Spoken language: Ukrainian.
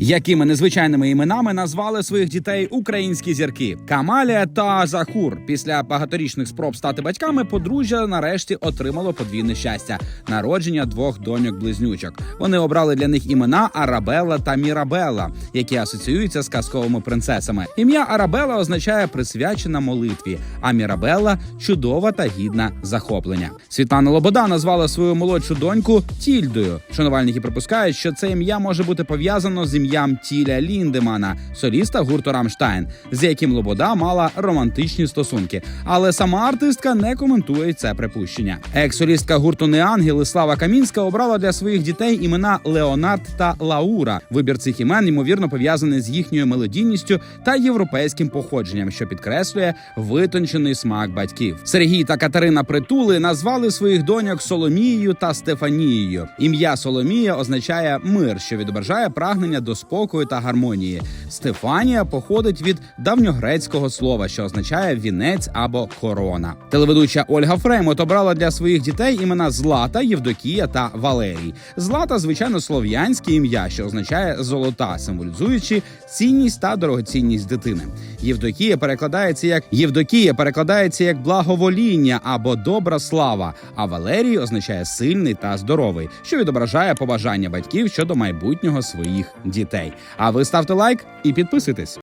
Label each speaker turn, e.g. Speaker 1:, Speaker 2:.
Speaker 1: Якими незвичайними іменами назвали своїх дітей українські зірки Камалія та Захур. Після багаторічних спроб стати батьками подружжя нарешті отримало подвійне щастя народження двох доньок-близнючок. Вони обрали для них імена Арабелла та Мірабелла, які асоціюються з казковими принцесами. Ім'я Арабелла означає присвячена молитві, а Мірабелла чудова та гідна захоплення. Світлана Лобода назвала свою молодшу доньку Тільдою. Шанувальники припускають, що це ім'я може бути пов'язано з ім'ям Тіля Ліндемана, соліста гурту Рамштайн, з яким Лобода мала романтичні стосунки. Але сама артистка не коментує це припущення. Екс-солістка гурту Неангели Слава Камінська обрала для своїх дітей імена Леонард та Лаура. Вибір цих імен ймовірно пов'язаний з їхньою мелодійністю та європейським походженням, що підкреслює витончений смак батьків. Сергій та Катерина Притули назвали своїх доньок Соломією та Стефанією. Ім'я Соломія означає мир, що відображає прагнення до спокою та гармонії. Стефанія походить від давньогрецького слова, що означає вінець або корона. Телеведуча Ольга Фреймот обрала для своїх дітей імена Злата, Євдокія та Валерій. Злата, звичайно, слов'янське ім'я, що означає золота, символізуючи цінність та дорогоцінність дитини. Євдокія перекладається як Євдокія перекладається як благовоління або добра слава. А Валерій означає сильний та здоровий, що відображає побажання батьків щодо майбутнього своїх дітей. А ви ставте лайк і підписуйтесь.